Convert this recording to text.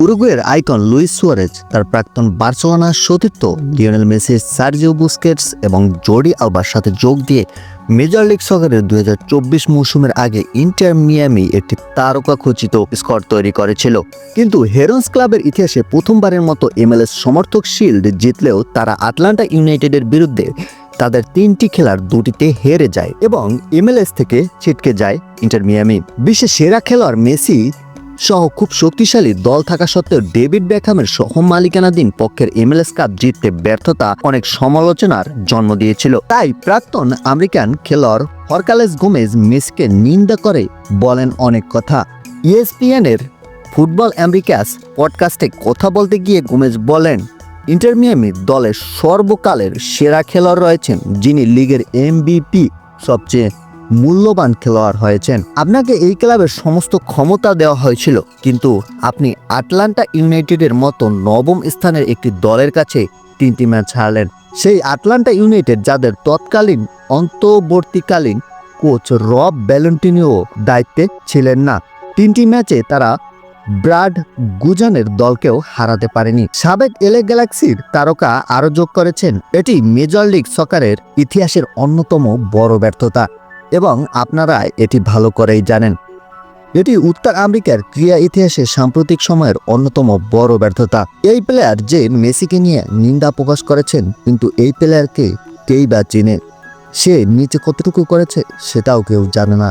উরুগুয়ের icon Luis Suarez, তার প্রাক্তন বার্সেলোনার সতীর্থ লিওনেল মেসি, সার্জিও বুস্কেটস এবং জর্ডি আলবার সাথে যোগ দিয়ে মেজর লিগ সকারের দু হাজার চব্বিশ মৌসুমের আগে ইন্টার মিয়ামি একটি তারকা খচিত স্কোর তৈরি করেছিল। কিন্তু হেরন্স ক্লাবের ইতিহাসে প্রথমবারের মতো এমএলএস সমর্থক শিল্ড জিতলেও তারা আটলান্টা ইউনাইটেডের বিরুদ্ধে তাদের তিনটি খেলার দুটিতে হেরে যায় এবং এমএলএস থেকে ছিটকে যায় ইন্টার মিয়ামি। বিশ্বের সেরা খেলোয়াড় মেসি সহ খুব শক্তিশালী দল থাকা সত্ত্বেও ডেভিড বেকহামের সহ মালিকানাধীন পক্ষের এমএলএস কাপ জিততে ব্যর্থতা অনেক সমালোচনার জন্ম দিয়েছিল। তাই প্রাক্তন আমেরিকান খেলোয়াড় হরকালেস গোমেজ মেসিকে নিন্দা করে বলেন অনেক কথা। ইএসপিএন এর ফুটবল আমেরিকাস পডকাস্টে কথা বলতে গিয়ে গোমেজ বলেন, ইন্টার মিয়ামি দলের সর্বকালের সেরা খেলোয়াড় রয়েছেন যিনি লিগের এমবিপি সবচেয়ে মূল্যবান খেলোয়াড় হয়েছেন। আপনাকে এই ক্লাবের সমস্ত ক্ষমতা দেওয়া হয়েছিল, কিন্তু আপনি আটলান্টা ইউনাইটেডের মতো নবম স্থানের একটি দলের কাছে তিনটি ম্যাচ হারলেন। সেই আটলান্টা ইউনাইটেড, যাদের তৎকালীন, অন্তর্বর্তীকালীন কোচ রব ব্যালেন্টিনিও দায়িত্বে ছিলেন না, তিনটি ম্যাচে তারা ব্রাড গুজানের দলকেও হারাতে পারেনি। সাবেক এলে গ্যালাক্সির তারকা আরও যোগ করেছেন। এটি মেজর লিগ সকারের ইতিহাসের অন্যতম বড় ব্যর্থতা। এবং আপনারা এটি ভালো করেই জানেন। এটি উত্তর আমেরিকার ক্রীড়া ইতিহাসে সাম্প্রতিক সময়ের অন্যতম বড় ব্যর্থতা। এই প্লেয়ার যে মেসিকে নিয়ে নিন্দা প্রকাশ করেছেন, কিন্তু এই প্লেয়ারকে কেই বা চিনে? সে নিচে কতটুকু করেছে সেটাও কেউ জানে না।